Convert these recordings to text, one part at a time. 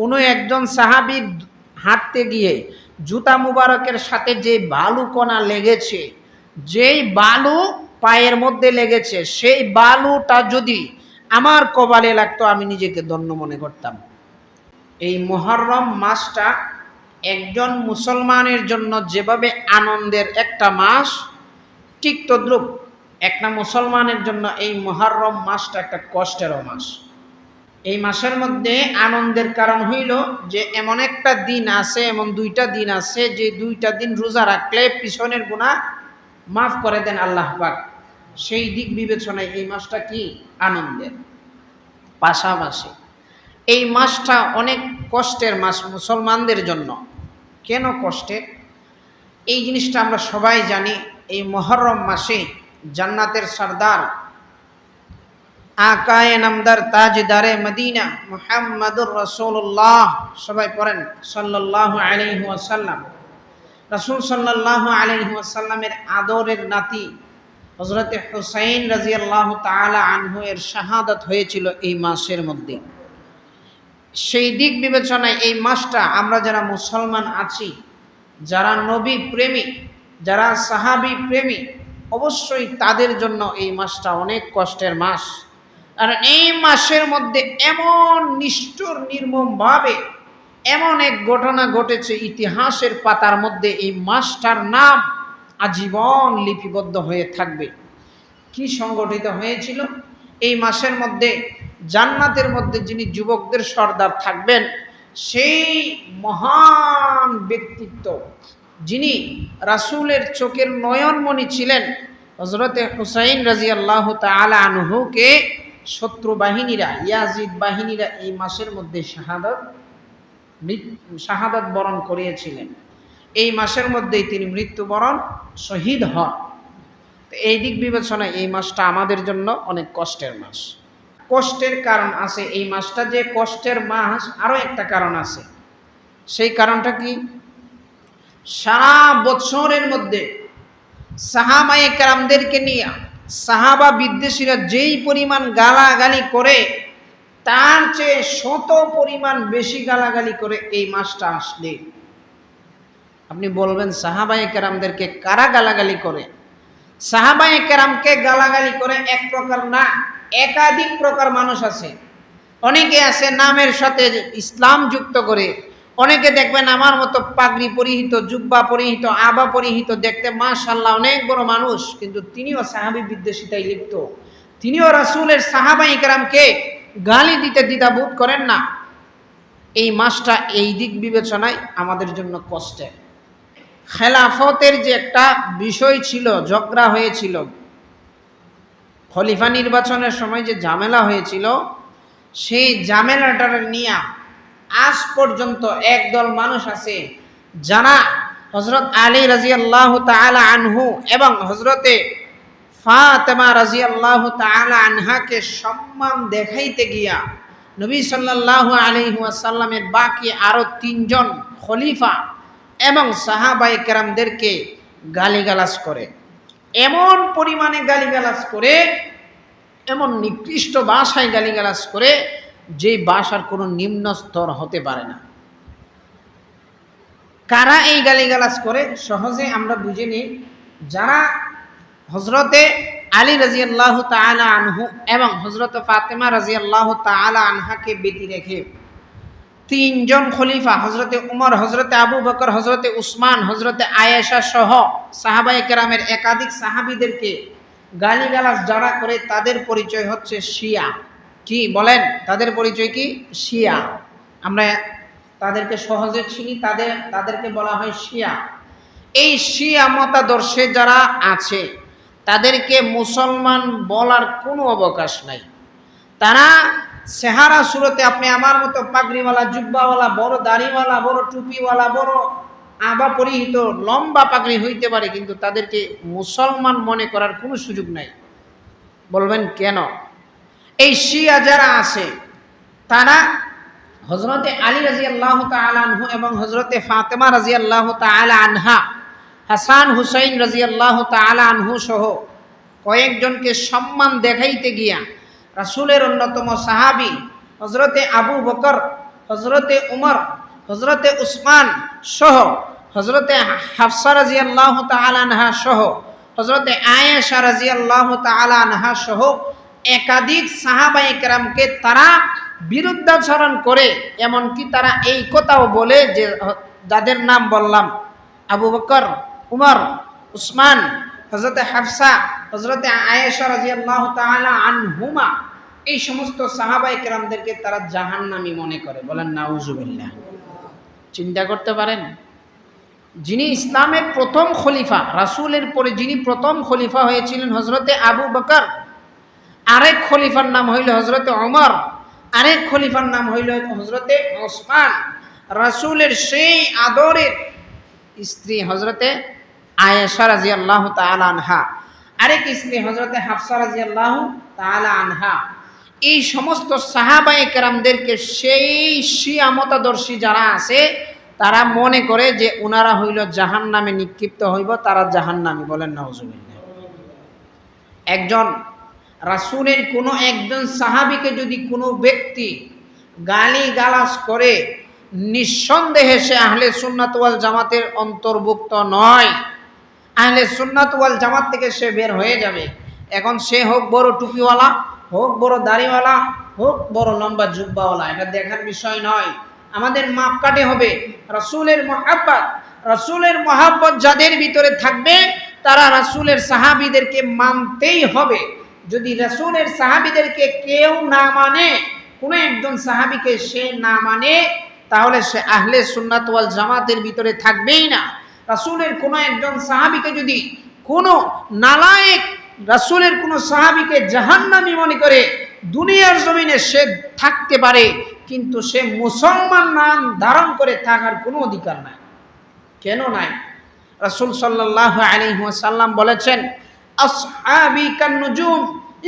কোনো একজন সাহাবির হাঁটতে গিয়ে জুতা মুবারকের সাথে যে বালু কণা লেগেছে, যেই বালু পায়ের মধ্যে লেগেছে, সেই বালুটা যদি আমার কপালে লাগতো, আমি নিজেকে ধন্য মনে করতাম। এই মহরম মাসটা একজন মুসলমানের জন্য যেভাবে আনন্দের একটা মাস, ঠিক তদ্রুপ একটা মুসলমানের জন্য এই মহরম মাসটা একটা কষ্টেরও মাস। এই মাসের মধ্যে আনন্দের কারণ হইল যে এমন একটা দিন আছে, এমন দুইটা দিন আছে, যে দুইটা দিন রোজা রাখলে পিছনের গুণা মাফ করে দেন আল্লাহ পাক। সেই দিক বিবেচনায় এই মাসটা কি? আনন্দের। পাশাপাশি এই মাসটা অনেক কষ্টের মাস মুসলমানদের জন্য। কেন কষ্টের এই জিনিসটা আমরা সবাই জানি, এই মহরম মাসে জান্নাতের সর্দার আকায়ে নামদার তাজদারে মদিনা মুহাম্মাদুর রসুল্লাহ সবাই পড়েন, সাল্লাল্লাহু আলাইহি ওয়াসাল্লাম। রাসূল সাল্লাল্লাহু আলাইহি ওয়াসাল্লামের আদরের নাতি হযরতে হুসাইন রাদিয়াল্লাহু তাআলা আনহু এর শাহাদাত হয়েছিল এই মাসের মধ্যে। সেই দিক বিবেচনায় এই মাসটা আমরা যারা মুসলমান আছি, যারা নবী প্রেমী, যারা সাহাবি প্রেমী, অবশ্যই তাদের জন্য এই মাসটা অনেক কষ্টের মাস। আর এই মাসের মধ্যে এমন নিষ্ঠুর, নির্মমভাবে এমন এক ঘটনা ঘটেছে ইতিহাসের পাতার মধ্যে, এই মাসটার নাম আজীবন লিপিবদ্ধ হয়ে থাকবে। কি সংগঠিত হয়েছিল? এই মাসের মধ্যে জান্নাতের মধ্যে যিনি যুবকদের সর্দার থাকবেন, সেই মহান ব্যক্তিত্ব যিনি রাসূলের চোখের নয়নমণি ছিলেন হজরতে হুসাইন রাজি আল্লাহ তালা আনহুকে শত্রু বাহিনীরা, ইয়াজিদ বাহিনীরা এই মাসের মধ্যে শাহাদত শাহাদাত বরণ করিয়েছিলেন। এই মাসের মধ্যেই তিনি মৃত্যুবরণ শহীদ হন। তো এই দিক বিবেচনায় এই মাসটা আমাদের জন্য অনেক কষ্টের মাস। কষ্টের কারণ আছে, এই মাসটা যে কষ্টের মাস, আরও একটা কারণ আছে। সেই কারণটা কি? সারা বছরের মধ্যে সাহাবায়ে কেরামদেরকে নিয়ে সাহাবা বিদ্বেষীরা যেই পরিমাণ গালাগালি করে, তার চেয়ে শত পরিমাণ বেশি গালাগালি করে এই মাসটা আসলে। আপনি বলবেন, সাহাবায়ে কেরামদেরকে কারা গালাগালি করে? সাহাবায়ে কেরামকে গালাগালি করে এক প্রকার না, একাধিক প্রকার মানুষ আছে। অনেকে আছে নামের সাথে ইসলাম যুক্ত করে অনেকে দেখবেন আমার মতো পাগড়ি পরিহিত, জুব্বা পরিহিত, আবা পরিহিত দেখতে মাশাল্লাহ অনেক বড় মানুষ, কিন্তু তিনিও সাহাবি বিদ্বেষিতায় লিপ্ত। তিনিও রাসূলের সাহাবাই কেরামকে গালি দিতে দ্বিধাবোধ করেন না। এই মাসটা এই দিক বিবেচনায় আমাদের জন্য কষ্টের খেলাফতের যে একটা বিষয় ছিল, ঝগড়া হয়েছিল, খলিফা নির্বাচনের সময় যে ঝামেলা হয়েছিল, সেই ঝামেলাটার নিয়ে আজ পর্যন্ত একদল মানুষ আছে যারা হজরত আলী রাজি আল্লাহ আনহু এবং হজরতে ফাতেমা রাজি আল্লাহ আনহাকে সম্মান দেখাইতে গিয়া নবী সাল্লাহ আলহিহাসাল্লামের বাকি আরও তিনজন খলিফা এবং সাহাবাই কেরামদেরকে গালিগালাজ করে। এমন পরিমাণে গালিগালাজ করে, এমন নিকৃষ্ট ভাষায় গালিগালাজ করে যে ভাষার কোনো নিম্ন স্তর হতে পারে না। কারা এই গালিগালাজ করে? সহজে আমরা বুঝে নিই। যারা হজরতে আলী রাজি আল্লাহ তালা আনহু এবং হজরত ফাতেমা রাজি আল্লাহ তালা আনহাকে বেটি রেখে তিনজন খলিফা হজরতে উমর হজরতে আবু বকর হজরতে উসমান হজরতে আয়েশা সহ সাহাবাই কেরামের একাধিক সাহাবিদেরকে গালিগালাজ যারা করে তাদের পরিচয় হচ্ছে শিয়া। কি বলেন, তাদের পরিচয় কি? শিয়া। আমরা তাদেরকে সহজে চিনি, তাদের, তাদেরকে বলা হয় শিয়া। এই শিয়া মতাদর্শে যারা আছে, তাদেরকে মুসলমান বলার কোনো অবকাশ নাই। তারা চেহারা সুরতে আপনি আমার মতো পাগড়িওয়ালা, জুব্বাওয়ালা, বড় দাড়িওয়ালা, বড় টুপিওয়ালা, বড় আবা পরিহিত, লম্বা পাগড়ি হইতে পারে, কিন্তু তাদেরকে মুসলমান মনে করার কোনো সুযোগ নাই। বলবেন কেন? এই শিয়া যারা আছে, তারা হজরতে আলী রাজি আল্লাহ আনহু এবং হজরতে ফাতেমা রাজি আল্লাহ আনহা, হাসান হুসাইন রাজি আল্লাহ আনহু সহ কয়েকজনকে সম্মান দেখাইতে গিয়া রাসূলের অন্যতম সাহাবি হজরতে আবু বকর হজরতে উমর হজরতে উসমান সহ হজরতে হাফসা রাজি আল্লাহ তালানহা সহ হজরতে আয়েশা রাজি আল্লাহ তালানহা সহ একাধিক সাহাবা একরামকে তারা বিরুদ্ধাচরণ করে, এমনকি তারা এই কথাও বলে যে, যাদের নাম বললাম, আবু বকর, উমর, উসমান হজরতে হাফসা হজরতে আয়েশা আনহুমা, এই সমস্ত সাহাবা একরামদেরকে তারা জাহান্নামী মনে করে। বলেন, নাউজুবিল্লাহ। চিন্তা করতে পারেন, যিনি ইসলামের প্রথম খলিফা, রাসূলের পরে যিনি প্রথম খলিফা হয়েছিলেন হজরতে আবু বকর আরেক খলিফার নাম হইল হজরতে অমর আরেক খলিফার নাম হইল হজরতে ওসমান। রাসূলের সেই আদরের স্ত্রী হজরতে আয়েশা রাজি আল্লাহ আনহা, আরেক স্ত্রী হজরতে হাফসা রাজি আল্লাহ তালা আনহা। এই সমস্ত সাহাবাই কেরামদেরকে সেই শিয়া মতাদর্শী যারা আছে, তারা মনে করে যে ওনারা হইল জাহান নামে নিক্ষিপ্ত হইব, তারা জাহান নামে বলেন নজুবিল্লা একজন রাসুলের কোনো একজন সাহাবিকে যদি কোনো ব্যক্তি গালি গালাস করে, নিঃসন্দেহে সে আহলে সুন্নাত ওয়াল জামাতের অন্তর্ভুক্ত নয়। আহলে সুন্নাত ওয়াল জামাত থেকে সে বের হয়ে যাবে। এখন সে হোক বড় টুপিওয়ালা, হোক বড় দাড়িওয়ালা, হোক বড় লম্বা জুব্বাওয়ালা, এটা দেখার বিষয় নয়। আমাদের মাপকাঠি হবে রাসূলের মহাব্বত। রাসূলের মহাব্বত যাদের ভিতরে থাকবে, তারা রাসূলের সাহাবিদেরকে মানতেই হবে। যদি রাসূলের সাহাবীদেরকে কেউ না মানে কোনো একজন সাহাবীকে সে না মানে তাহলে সে আহলে সুন্নাত ওয়াল জামাতের ভিতরে থাকবেই না। রাসূলের কোনো একজন সাহাবীকে যদি কোনো নালায়েক রাসূলের কোনো সাহাবীকে জাহান্নামী মনে করে, দুনিয়ার জমিনে সে থাকতে পারে, কিন্তু সে মুসলমান নাম ধারণ করে থাকার কোনো অধিকার নাই। কেন নাই? রাসূল সাল্লাল্লাহু আলাইহি ওয়াসাল্লাম বলেছেন আসহাবি কান্নুজুম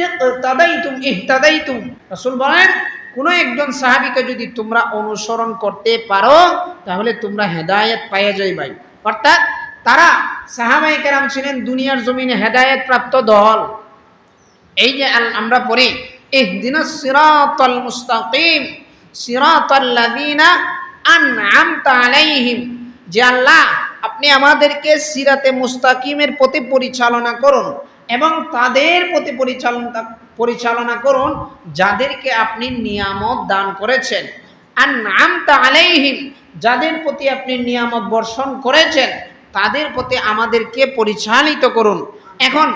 ইহতাদাইতুম ইহতাদাইতুম। রাসূল বলেন, কোনো একজন সাহাবীকে যদি তোমরা অনুসরণ করতে পারো, তাহলে তোমরা হেদায়েত পাইয়ে যাইবাই। অর্থাৎ তারা সাহাবাই কেরাম ছিলেন দুনিয়ার জমিনে হেদায়েত প্রাপ্ত দল। এই যে আমরা পড়ি, ইহদিনা সিরাতাল মুস্তাকিম সিরাতাল্লাযীনা আনআমতা আলাইহিম যে আল্লাহ আপনি আমাদেরকে সিরাতে মুস্তাকিমের প্রতি পরিচালনা করুন এবং তাদের প্রতি পরিচালনা পরিচালনা করুন যাদেরকে আপনি নিয়ামত দান করেছেন। আর নামতা আলাইহিম, যাদের প্রতি আপনি নিয়ামত বর্ষণ করেছেন, তাদের প্রতি আমাদেরকে পরিচালিত করুন। এখন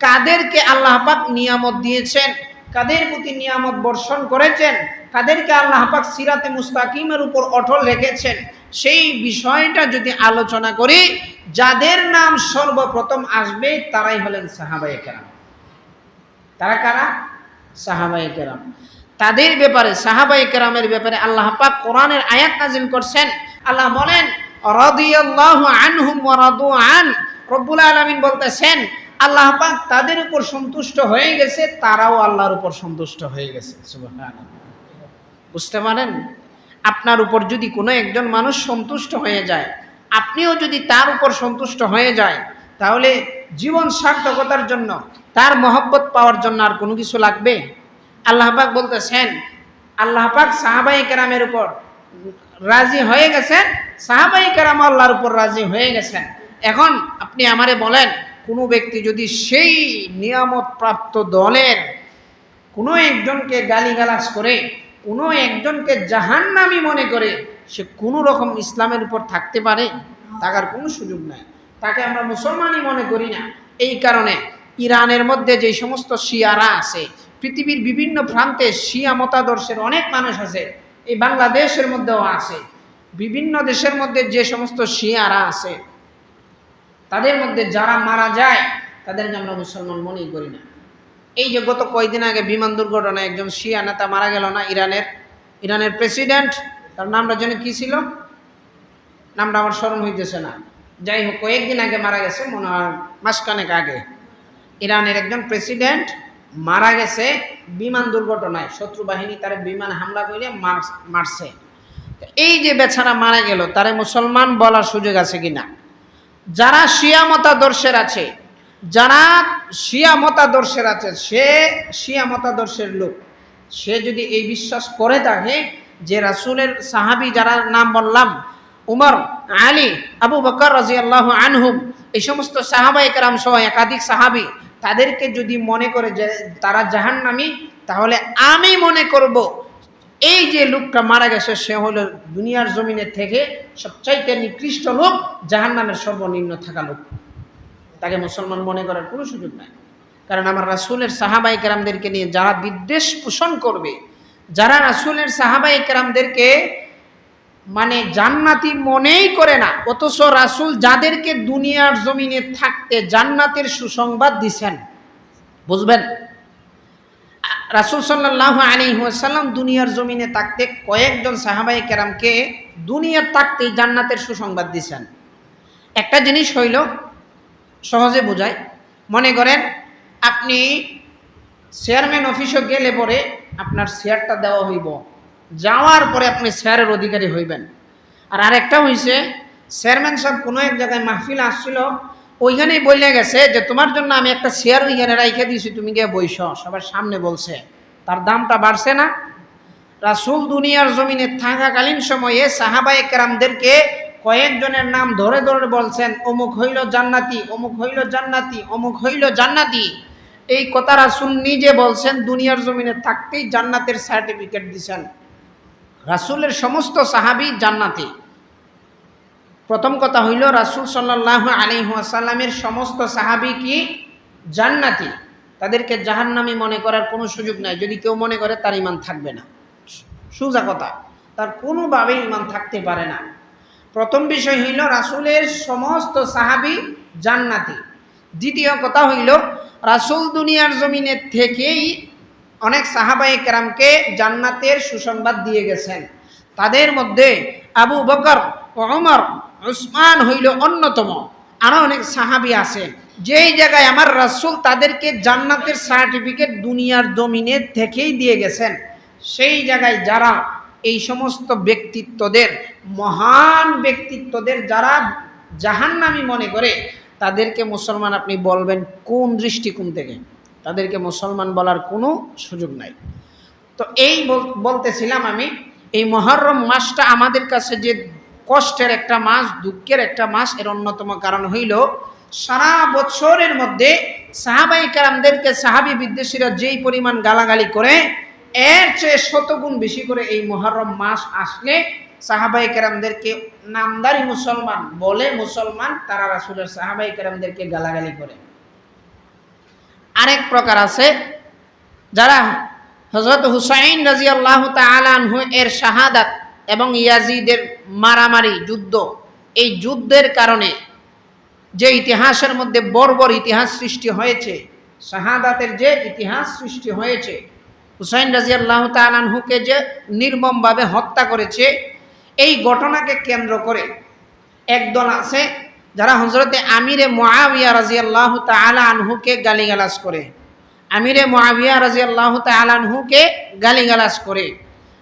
কাদেরকে আল্লাহ পাক নিয়ামত দিয়েছেন? কাদের প্রতি নিয়ামত বর্ষণ করেছেন? কাদেরকে আল্লাহ পাক সিরাতে মুস্তাকিমের উপর অটল রেখেছেন? সেই বিষয়টা যদি আলোচনা করি, যাদের নাম সর্বপ্রথম আসবে তারাই হলেন সাহাবায়ে কেরাম। তারা কারা? সাহাবায়ে কেরাম। তাদের ব্যাপারে, সাহাবায়ে কেরামের ব্যাপারে আল্লাহ পাক কোরআনের আয়াত নাজিল করছেন। আল্লাহ বলেন, রাদিয়াল্লাহু আনহুম ওয়া রাদু আন। রব্বুল আলামিন বলতেছেন আল্লাহ পাক তাদের উপর সন্তুষ্ট হয়ে গেছে, তারাও আল্লাহর উপর সন্তুষ্ট হয়ে গেছে। বুঝতে পারেন? আপনার উপর যদি কোনো একজন মানুষ সন্তুষ্ট হয়ে যায়, আপনিও যদি তার উপর সন্তুষ্ট হয়ে যায়, তাহলে জীবন সার্থকতার জন্য, তার মহব্বত পাওয়ার জন্য আর কোনো কিছু লাগবে? আল্লাহ পাক বলতেছেন, আল্লাহ পাক সাহাবাই কেরামের উপর রাজি হয়ে গেছেন সাহাবাই কেরাম আল্লাহর উপর রাজি হয়ে গেছেন। এখন আপনি আমারে বলেন কোনো ব্যক্তি যদি সেই নিয়ামত প্রাপ্ত দলের কোনো একজনকে গালিগালাজ করে, কোনো একজনকে জাহান্নামি মনে করে, সে কোনো রকম ইসলামের উপর থাকতে পারে? থাকার কোনো সুযোগ নাই। তাকে আমরা মুসলমানই মনে করি না। এই কারণে ইরানের মধ্যে যে সমস্ত শিয়ারা আছে, পৃথিবীর বিভিন্ন প্রান্তে শিয়া মতাদর্শের অনেক মানুষ আছে, এই বাংলাদেশের মধ্যেও আছে। বিভিন্ন দেশের মধ্যে যে সমস্ত শিয়ারা আছে তাদের মধ্যে যারা মারা যায়, তাদেরকে আমরা মুসলমান মনেই করি না। এই যে গত কয়েকদিন আগে বিমান দুর্ঘটনায় একজন শিয়া নেতা মারা গেল না ইরানের? ইরানের প্রেসিডেন্ট, তার নামটা যেন কী ছিল? নামটা আমার স্মরণ হইতেছে না। যাই হোক, কয়েকদিন আগে মারা গেছে, মনে হয় মাসখানেক আগে। ইরানের একজন প্রেসিডেন্ট মারা গেছে বিমান দুর্ঘটনায়। শত্রু বাহিনী তার বিমান হামলা করে মার- মারছে। এই যে বেচারা মারা গেল, তারে মুসলমান বলার সুযোগ আছে কিনা? যারা শিয়া মতাদর্শের আছে, যারা শিয়া মতাদর্শের আছে, সে শিয়া মতাদর্শের লোক। সে যদি এই বিশ্বাস করে থাকে যে রাসূলের সাহাবী যারা নাম বললাম, উমর, আলী, আবু বকর রাজিয়াল্লাহু আনহুম, এই সমস্ত সাহাবা একরাম সহ একাধিক সাহাবী, তাদেরকে যদি মনে করে যে তারা জাহান্নামী, তাহলে আমি মনে করব এই যে লোকটা মারা গেছে, সে হলো দুনিয়ার জমিনের থেকে সবচাইতে নিকৃষ্ট লোক, জাহান্নামের সর্বনিম্ন থাকা লোক। তাকে মুসলমান মনে করার কোনো সুযোগ নাই। কারণ আমার রাসূলের সাহাবাই কেরামদেরকে নিয়ে যারা বিদ্বেষ পোষণ করবে, যারা রাসূলের সাহাবাই কেরামদেরকে মানে জান্নাতি মনেই করে না, অথচ রাসূল যাদেরকে দুনিয়ার জমিনে থাকতে জান্নাতের সুসংবাদ দিছেন, বুঝবেন? রাসূল সাল্লাল্লাহু আলাইহি ওয়াসাল্লাম দুনিয়ার জমিনে থাকতে কয়েকজন সাহাবাই কেরামকে দুনিয়ার থাকতেই জান্নাতের সুসংবাদ দিছেন। একটা জিনিস হইল, সহজে বোঝায়, মনে করেন আপনি চেয়ারম্যান অফিসে গেলে পরে আপনার শেয়ারটা দেওয়া হইব, যাওয়ার পরে আপনি শেয়ারের অধিকারী হইবেন। আর আরেকটা হইছে, চেয়ারম্যান সাহেব কোনো এক জায়গায় মাহফিল আসছিল ওইখানেই বলে গেছে যে, তোমার জন্য আমি একটা শেয়ার ওইখানে রাইখে দিয়েছি, তুমি গিয়ে বইস। সবার সামনে বলছে, তার দামটা বাড়ছে না? রাসূল দুনিয়ার জমিনে থাকাকালীন সময়ে সাহাবায়ে কেরামদেরকে কয়েকজনের নাম ধরে ধরে বলছেন, অমুক হইল জান্নাতি, অমুক হইল জান্নাতি, অমুক হইল জান্নাতি। এই কথা রাসূল নিজে বলছেন, দুনিয়ার জমিনে থাকতেই জান্নাতের সার্টিফিকেট দিছেন। রাসূলের সমস্ত সাহাবী জান্নাতি। প্রথম কথা হইল রাসূল সাল্লাল্লাহু আলাইহি ওয়াসাল্লামের সমস্ত সাহাবী কি? জান্নাতি। তাদেরকে জাহান্নামী মনে করার কোনো সুযোগ নাই। যদি কেউ মনে করে তার ইমান থাকবে না। সোজা কথা, তার কোনোভাবেই ইমান থাকতে পারে না। প্রথম বিষয় হইল রাসুলের সমস্ত সাহাবী জান্নাতি। দ্বিতীয় কথা হইল রাসূল দুনিয়ার জমিনের থেকেই অনেক সাহাবায়ে কেরামকে জান্নাতের সুসংবাদ দিয়ে গেছেন। তাদের মধ্যে আবু বকর ওমর, উসমান হইল অন্যতম। আরও অনেক সাহাবী আছে। যেই জায়গায় আমার রাসূল তাদেরকে জান্নাতের সার্টিফিকেট দুনিয়ার জমিনে থেকেই দিয়ে গেছেন, সেই জায়গায় যারা এই সমস্ত ব্যক্তিত্বদের, মহান ব্যক্তিত্বদের যারা জাহান্নামি মনে করে, তাদেরকে মুসলমান আপনি বলবেন কোন দৃষ্টিকোণ থেকে? তাদেরকে মুসলমান বলার কোনো সুযোগ নাই। তো এই বল- বলতেছিলাম আমি, এই মহরম মাসটা আমাদের কাছে যে কষ্টের একটা মাস, দুঃখের একটা মাস, এর অন্যতম কারণ হইল সারা বছরের মধ্যে সাহাবাই কারামদেরকে সাহাবি বিদ্বেষীরা যেই পরিমাণ গালাগালি করে, এর চেয়ে শতগুণ বেশি করে এই মহরম মাস আসলে সাহাবাই কেরামদেরকে নামদারি মুসলমান বলে মুসলমান, তারা রাসুলের সাহাবাই কেরামদেরকে গালাগালি করে। আরেক প্রকার আছে, যারা হজরত হুসাইন রাজি আল্লাহ তালানহু এর শাহাদাত এবং ইয়াজিদের মারামারি, যুদ্ধ। এই যুদ্ধের কারণে যে ইতিহাসের মধ্যে বর্বর ইতিহাস সৃষ্টি হয়েছে, শাহাদাতের যে ইতিহাস সৃষ্টি হয়েছে, হুসাইন রাজি তালানহুকে যে নির্মমভাবে হত্যা করেছে, এই ঘটনাকে কেন্দ্র করে একদল আছে যারা হজরতে আমিরে মোয়াবিয়া রাজি আল্লাহ তালা আনহুকে করে। আমিরে মোয়াবিয়া রাজি আল্লাহ তালানহুকে গালিগালাজ করে।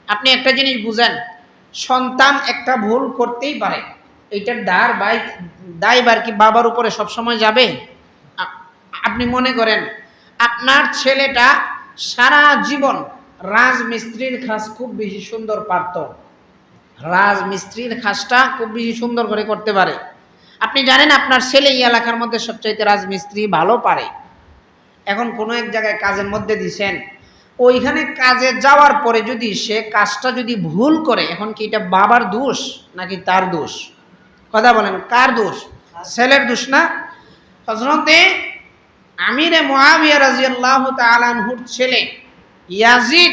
আপনি একটা জিনিস বুঝেন সন্তান একটা ভুল করতেই পারে। এইটার দার বাই দায়বার কি বাবার উপরে সবসময় যাবে? আপনি মনে করেন, আপনার ছেলেটা সারা জীবন রাজমিস্ত্রির কাজ খুব বেশি সুন্দর পারত। রাজমিস্ত্রির কাজটা খুব বেশি সুন্দর করে করতে পারে। আপনি জানেন আপনার ছেলে এই এলাকার মধ্যে সবচাইতে রাজমিস্ত্রি ভালো পারে। এখন কোনো এক জায়গায় কাজের মধ্যে দিছেন ওইখানে কাজে যাওয়ার পরে যদি সে কাজটা যদি ভুল করে এখন কি এটা বাবার দোষ নাকি তার দোষ? কথা বলেন কার দোষ? ছেলের দোষ না? হজরতে আমিরে মহাবিয়া রাজিয়াল্লাহ তালানহুর ছেলে ইয়াজিদ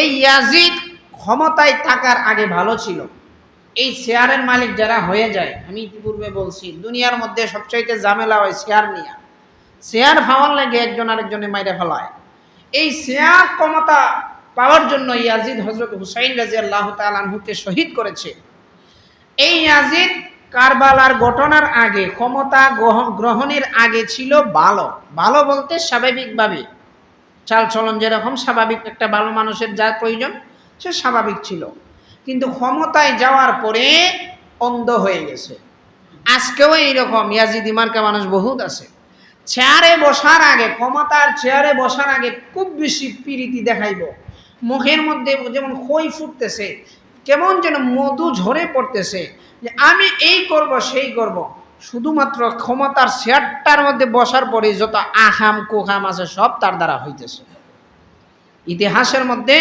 এই ইয়াজিদ ক্ষমতায় থাকার আগে ভালো ছিল। এই শেয়ারের মালিক যারা হয়ে যায় আমি ইতিপূর্বে বলছি দুনিয়ার মধ্যে সবচাইতে ঝামেলা হয় শেয়ার নিয়ে। শেয়ার পাওয়ার লাগে একজন আরেকজনে মাইরে ফেলায়। এই শেয়ার ক্ষমতা পাওয়ার জন্য ইয়াজিদ হজরত হুসাইন রাজি আল্লাহ তালানহুকে শহীদ করেছে। এই ইয়াজিদ কারবালার ঘটনার আগে, ক্ষমতা গ্রহ- গ্রহণের আগে ছিল ভালো। ভালো বলতে স্বাভাবিকভাবে। চালচলন যেরকম স্বাভাবিক, একটা ভালো মানুষের যা প্রয়োজন, সে স্বাভাবিক ছিল। কিন্তু ক্ষমতায় যাওয়ার পরে অন্ধ হয়ে গেছে। আজকেও এইরকম, ইয়াজিদ মার্কা মানুষ বহুত আছে। চেয়ারে বসার আগে, ক্ষমতার চেয়ারে বসার আগে খুব বেশি পিরিতি দেখাইব। মুখের মধ্যে যেমন খই ফুটতেছে, কেমন যেন মধু ঝরে পড়তেছে, যে আমি এই করব, সেই করব। শুধুমাত্র ক্ষমতার শেয়ারটার মধ্যে বসার পরে যত আহাম কুহাম আছে, সব তার দ্বারা হইতেছে। ইতিহাসের মধ্যে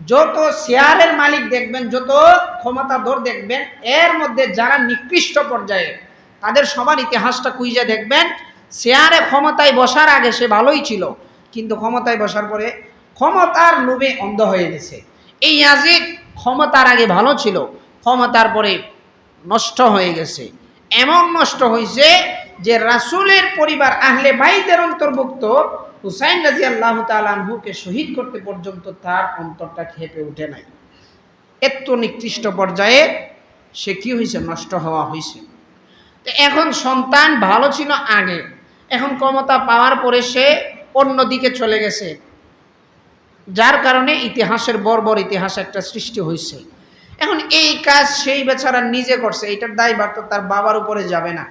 যত শেয়ারের মালিক দেখবেন, যত ক্ষমতাধর দেখবেন, এর মধ্যে যারা নিকৃষ্ট পর্যায়ে তাদের সবার ইতিহাসটা কুইজে দেখবেন। শেয়ারে ক্ষমতায় বসার আগে সে ভালোই ছিল, কিন্তু ক্ষমতায় বসার পরে ক্ষমতার লোভে অন্ধ হয়ে গেছে। এই ইয়াজিদ ক্ষমতার আগে ভালো ছিল, ক্ষমতার পরে নষ্ট হয়ে গেছে। এমন নষ্ট হয়েছে যে রাসূলের পরিবার আহলে বাইতের অন্তর্ভুক্ত হুসাইন রাজি আল্লাহ তালহুকে শহীদ করতে পর্যন্ত তার অন্তরটা খেপে উঠে নাই। এত নিকৃষ্ট পর্যায়ে সে কি হয়েছে নষ্ট হওয়া হয়েছে তো এখন সন্তান ভালো ছিল আগে এখন ক্ষমতা পাওয়ার পরে সে অন্যদিকে চলে গেছে। যার কারণে ইতিহাসের বর্বর ইতিহাস একটা সৃষ্টি হয়েছে। এখন এই কাজ সেই বেচারা নিজে করছে, এটার দায়ভার তো তার বাবার উপরে যাবে না।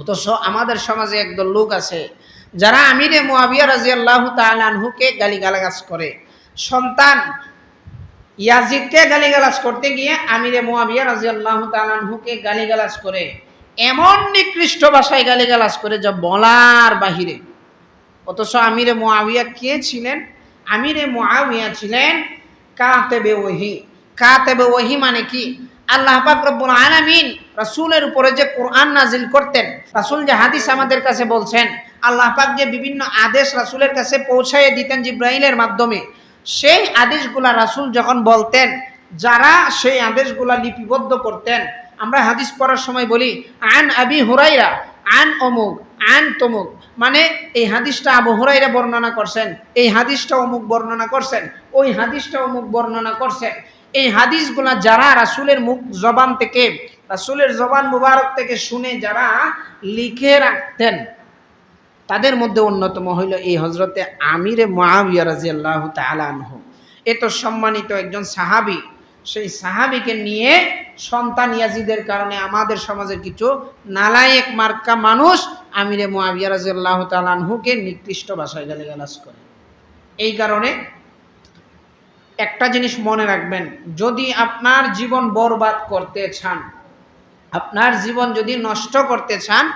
অথচ আমাদের সমাজে একদল লোক আছে, যারা আমিরে মুয়াবিয়া রাজি আল্লাহ তালহুকে গালিগালাগাজ করে। সন্তান ইয়াজিদকে গালিগালাজ করতে গিয়ে আমিরে মুয়াবিয়া রাজি আল্লাহ তালহুকে গালিগালাজ করে। এমন নিকৃষ্ট ভাষায় গালিগালাজ করে যা বলার বাহিরে। অথচ আমিরে মুয়াবিয়া কে ছিলেন? আমিরে মুয়াবিয়া ছিলেন কাতেবে ওহি। কাতেবে ওহি মানে কি? আল্লাহ পাক রব্বুল আলামিন রাসূলের উপরে যে কোরআন নাজিল করতেন, রাসূল যে হাদিস আমাদের কাছে বলছেন, আল্লাহ পাক যে বিভিন্ন আদেশ রাসূলের কাছে পৌঁছায় দিতেন জিব্রাইলের মাধ্যমে, সেই আদেশগুলা রাসূল যখন বলতেন, যারা সেই আদেশগুলা লিপিবদ্ধ করতেন আমরা হাদিস পড়ার সময় বলি, আন আবি হুরাইরা, আন অমুক, আন তমুক। মানে এই হাদিসটা আবু হুরাইরা বর্ণনা করছেন, এই হাদিসটা অমুক বর্ণনা করছেন, ওই হাদিসটা অমুক বর্ণনা করছেন। এই হাদিসগুলা যারা রাসুলের মুখ জবান থেকে, রাসুলের জবান মুবারক থেকে শুনে যারা লিখে রাখতেন, তাদের মধ্যে অন্যতম হইল এই হজরতে আমিরে মহাবিয়া রাজিয়াল্লাহ তালানহ এ তো সম্মানিত একজন সাহাবি সেই সাহাবিকে নিয়ে সন্তান ইয়াজিদের কারণে আমাদের সমাজের কিছু নালায়েক মার্কা মানুষ আমিরে মহাবিয়া রাজিয়াল্লাহ তালানহুকে নিকৃষ্ট ভাষায় গালিগালাজ করে। এই কারণে একটা জিনিস মনে রাখবেন, যদি আপনার জীবন বরবাদ করতে চান, আপনার জীবন যদি নষ্ট করতে চান,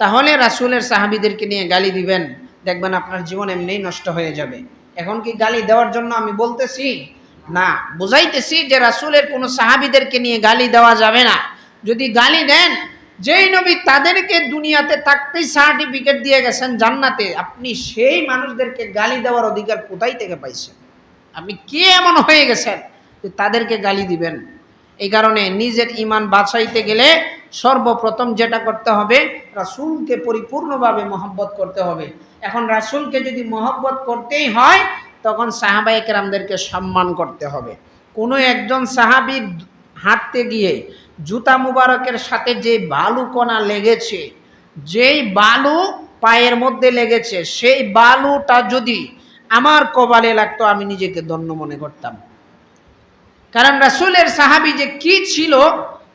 তাহলে রাসুলের সাহাবিদেরকে নিয়ে গালি দিবেন। দেখবেন আপনার জীবন এমনিই নষ্ট হয়ে যাবে। এখন কি গালি দেওয়ার জন্য আমি বলতেছি? না, বুঝাইতেছি যে রাসূলের কোনো সাহাবিদেরকে নিয়ে গালি দেওয়া যাবে না। যদি গালি দেন, যেই নবী তাদেরকে দুনিয়াতে থাকতেই সার্টিফিকেট দিয়ে গেছেন জান্নাতে, আপনি সেই মানুষদেরকে গালি দেওয়ার অধিকার কোথায় থেকে পাইছেন? আপনি কে এমন হয়ে গেছেন যে তাদেরকে গালি দিবেন? এই কারণে নিজের ইমান বাঁচাইতে গেলে সর্বপ্রথম যেটা করতে হবে, রাসূলকে পরিপূর্ণভাবে মহব্বত করতে হবে। এখন রাসূলকে যদি মহব্বত করতেই হয় তখন সাহাবা একরামদেরকে সম্মান করতে হবে। কোনো একজন সাহাবীর হাঁটতে গিয়ে জুতা মুবারকের সাথে যে বালু কণা লেগেছে, যেই বালু পায়ের মধ্যে লেগেছে, সেই বালুটা যদি আমার কপালে লাগতো, আমি নিজেকে ধন্য মনে করতাম। কারণ রাসুলের সাহাবি যে কি ছিল,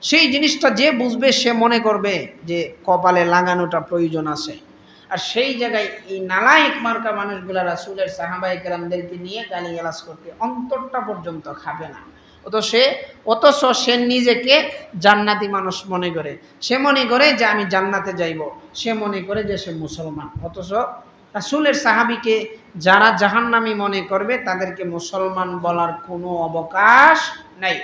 সেই জিনিসটা যে বুঝবে, সে মনে করবে যে কপালে লাগানোটা প্রয়োজন আছে। আর সেই জায়গায় এই নালায়ক মার্কা মানুষগুলা রাসুলের সাহাবাই কেরামদেরকে নিয়ে গালিগালাজ করতে অন্তরটা পর্যন্ত খাবে না। অত সে অথচ সে নিজেকে জান্নাতি মানুষ মনে করে। সে মনে করে যে আমি জান্নাতে যাইব। সে মনে করে যে সে মুসলমান। অথচ রাসুলের সাহাবিকে যারা জাহান্নামি মনে করবে, তাদেরকে মুসলমান বলার কোনো অবকাশ নাই।